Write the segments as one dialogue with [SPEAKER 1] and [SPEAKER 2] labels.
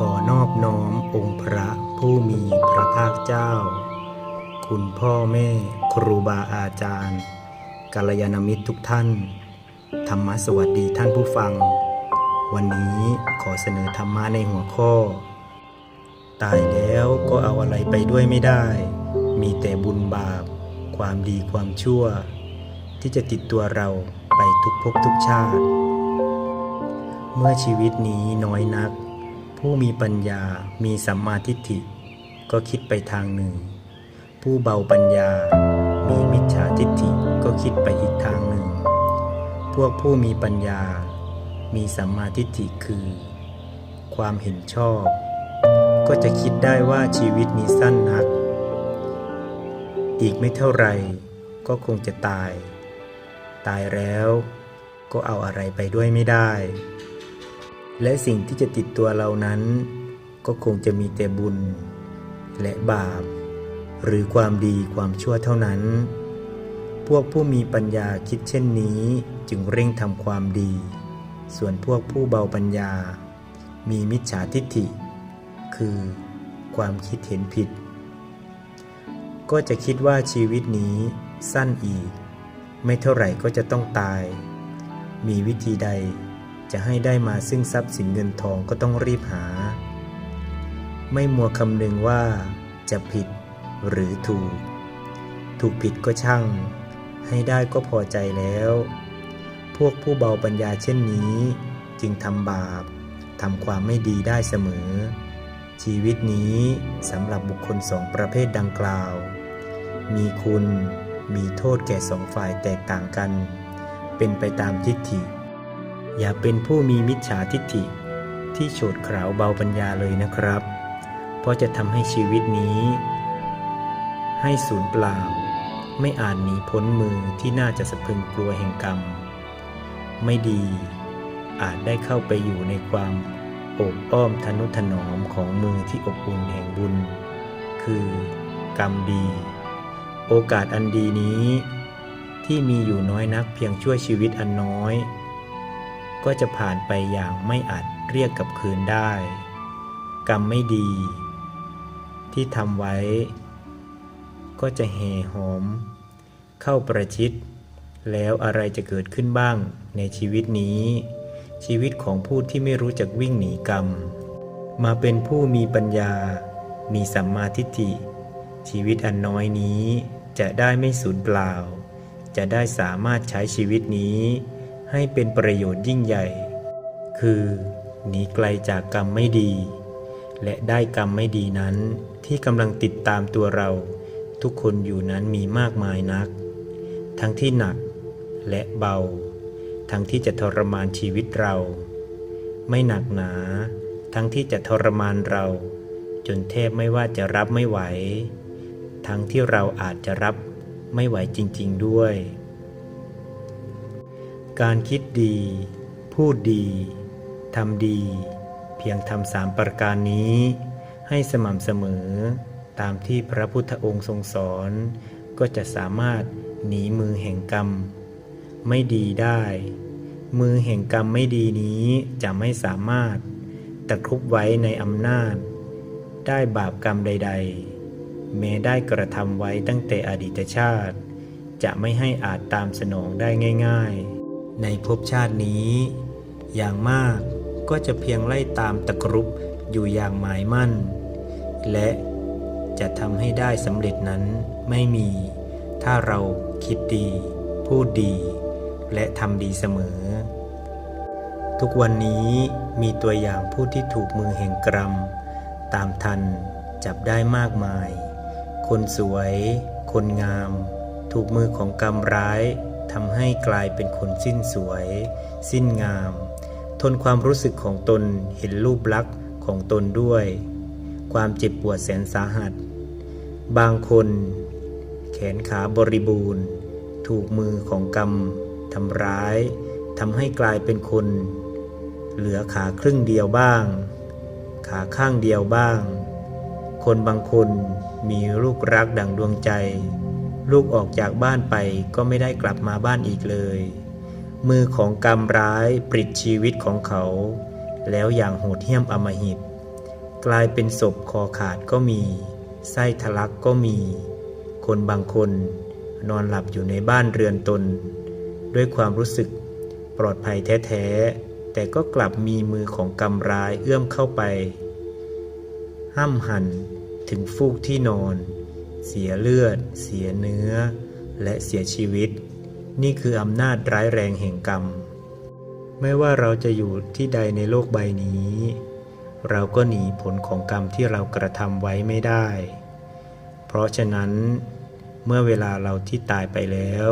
[SPEAKER 1] ขอนอบน้อมองค์พระผู้มีพระภาคเจ้า คุณพ่อแม่ครูบาอาจารย์กัลยาณมิตรทุกท่าน ธรรมสวัสดีท่านผู้ฟัง วันนี้ขอเสนอธรรมะในหัวข้อ ตายแล้วก็เอาอะไรไปด้วยไม่ได้ มีแต่บุญบาป ความดีความชั่ว ที่จะติดตัวเราไปทุกภพทุกชาติ เมื่อชีวิตนี้น้อยนัก ผู้มีปัญญามีสัมมาทิฏฐิ ก็คิดไปทางหนึ่ง ผู้เบาปัญญา มีมิจฉาทิฏฐิก็คิดไปอีกทางหนึ่ง พวกผู้มีปัญญา มีสัมมาทิฏฐิคือ ความเห็นชอบ ก็จะคิดได้ว่าชีวิตนี้สั้นนัก อีกไม่เท่าไหร่ก็คงจะตาย ตายแล้วก็เอาอะไรไปด้วยไม่ได้ และสิ่งที่จะติดตัวเรานั้น ก็คงจะมีแต่บุญ และบาป หรือความดีความชั่วเท่านั้น พวกผู้มีปัญญาคิดเช่นนี้จึงเร่งทำความดี ส่วนพวกผู้เบาปัญญา มีมิจฉาทิฏฐิ คือความคิดเห็นผิด ก็จะคิดว่าชีวิตนี้สั้นอีก ไม่เท่าไหร่ก็จะต้องตาย มีวิธีใด จะให้ได้มาซึ่งทรัพย์สินเงินทองก็ต้องรีบหา ไม่มัวคำนึงว่าจะผิดหรือถูก ถูกผิดก็ช่าง ให้ได้ก็พอใจแล้ว พวกผู้เบาปัญญาเช่นนี้ จึงทำบาปทำความไม่ดีได้เสมอ ชีวิตนี้สำหรับบุคคลสองประเภทดังกล่าว มีคุณมีโทษแก่สองฝ่ายแตกต่างกัน เป็นไปตามทิฏฐิ อย่าเป็นผู้มีมิจฉาทิฏฐิที่โฉดเขราวเบาปัญญาเลยนะครับ เพราะจะทำให้ชีวิตนี้ ให้สูญเปล่า ไม่อาจหนีพ้นมือที่น่าจะสะพึงกลัวแห่งกรรม ไม่ดี อาจได้เข้าไปอยู่ในความโอบอ้อมทนุถนอมของมือที่อบอุ่นแห่งบุญ คือกรรมดี โอกาสอันดีนี้ ที่มีอยู่น้อยนักเพียงชั่วชีวิตอันน้อย ก็จะผ่านไปอย่างไม่อาจเรียกกลับคืนได้ กรรมไม่ดี ที่ทำไว้ ก็จะแห่หอม เข้าประชิด แล้วอะไรจะเกิดขึ้นบ้างในชีวิตนี้ ชีวิตของผู้ที่ไม่รู้จักวิ่งหนีกรรม มาเป็นผู้มีปัญญา มีสัมมาทิฏฐิ ชีวิตอันน้อยนี้จะได้ไม่สูญเปล่า จะได้สามารถใช้ชีวิตนี้ ให้เป็นประโยชน์ยิ่งใหญ่ คือหนีไกลจากกรรมไม่ดี และได้กรรมไม่ดีนั้น ที่กำลังติดตามตัวเรา ทุกคนอยู่นั้นมีมากมายนัก ทั้งที่หนักและเบา ทั้งที่จะทรมานชีวิตเรา ไม่หนักหนา ทั้งที่จะทรมานเรา จนแทบไม่ว่าจะรับไม่ไหว ทั้งที่เราอาจจะรับไม่ไหวจริง ๆ ด้วย การคิดดี พูดดี ทำดี เพียงทำสามประการนี้ ให้สม่ำเสมอ ตามที่พระพุทธองค์ทรงสอน ก็จะสามารถหนีมือแห่งกรรม ไม่ดีได้ มือแห่งกรรมไม่ดีนี้จะไม่สามารถตะครุบไว้ในอำนาจ ได้บาปกรรมใด ๆ แม้ได้กระทำไว้ตั้งแต่อดีตชาติ จะไม่ให้อาจตามสนองได้ง่าย ๆ ในภพชาตินี้ อย่างมากก็จะเพียงไล่ตามตะกรุบอยู่อย่างหมายมั่น และจะทำให้ได้สำเร็จนั้นไม่มี ถ้าเราคิดดี พูดดี และทำดีเสมอ ทุกวันนี้มีตัวอย่างผู้ที่ถูกมือแห่งกรรม ตามทันจับได้มากมาย คนสวย คนงาม ถูกมือของกรรมร้าย ทำให้กลายเป็นคนสิ้นสวย สิ้นงาม ทนความรู้สึกของตนเห็นรูปลักษณ์ของตนด้วย ความเจ็บปวดแสนสาหัส บางคน แขนขาบริบูรณ์ ถูกมือของกรรมทำร้ายทำให้กลายเป็นคน เหลือขาครึ่งเดียวบ้าง ขาข้างเดียวบ้าง คนบางคนมีลูกรักดังดวงใจ ลูกออกจากบ้านไปก็ไม่ได้กลับมาบ้านอีกเลย มือของกรรมร้ายปลิดชีวิตของเขา แล้วอย่างโหดเหี้ยมอำมหิต กลายเป็นศพคอขาดก็มี ไส้ทะลักก็มี คนบางคนนอนหลับอยู่ในบ้านเรือนตน ด้วยความรู้สึกปลอดภัยแท้ๆ แต่ก็กลับมีมือของกรรมร้ายเอื้อมเข้าไป ห้ำหันถึงฟูกที่นอน เสียเลือด เสียเนื้อ และเสียชีวิต นี่คืออำนาจร้ายแรงแห่งกรรม ไม่ว่าเราจะอยู่ที่ใดในโลกใบนี้ เราก็หนีผลของกรรมที่เรากระทำไว้ไม่ได้ เพราะฉะนั้น เมื่อเวลาเราที่ตายไปแล้ว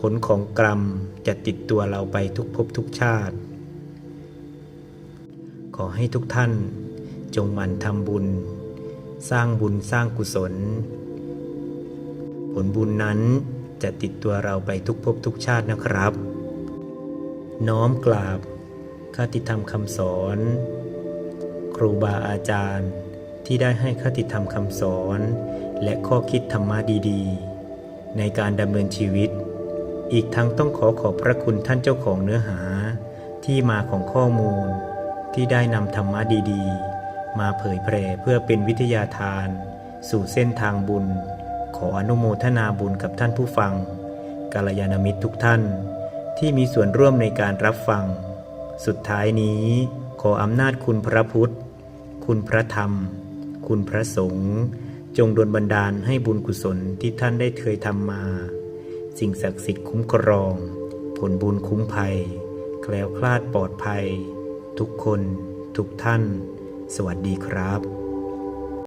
[SPEAKER 1] ผลของกรรมจะติดตัวเราไปทุกภพทุกชาติ ขอให้ทุกท่านจงหมั่นทำบุญ สร้างบุญสร้างกุศล ผลบุญนั้นจะติดตัวเราไปทุกภพทุกชาตินะครับ น้อมกราบคติธรรมคำสอน ครูบาอาจารย์ ที่ได้ให้คติธรรมคำสอน และข้อคิดธรรมะดีๆ ในการดำเนินชีวิต อีกทั้งต้องขอขอบพระคุณท่านเจ้าของเนื้อหา ที่มาของข้อมูลที่ได้นำธรรมะดีๆ มาเผยแผ่เพื่อเป็นวิทยาทาน สู่เส้นทางบุญ ขออนุโมทนาบุญกับท่านผู้ฟังกาลยานมิตรทุกท่าน ที่มีส่วนร่วมในการรับฟัง สุดท้ายนี้ขออำนาจคุณพระพุทธ คุณพระธรรม คุณพระสงฆ์จงดลบันดาลให้บุญกุศลที่ท่านได้เคยทำมา สิ่งศักดิ์สิทธิ์คุ้มครอง ผลบุญคุ้มภัย แคล้วคลาดปลอดภัย ทุกคน ทุกท่าน สวัสดีครับ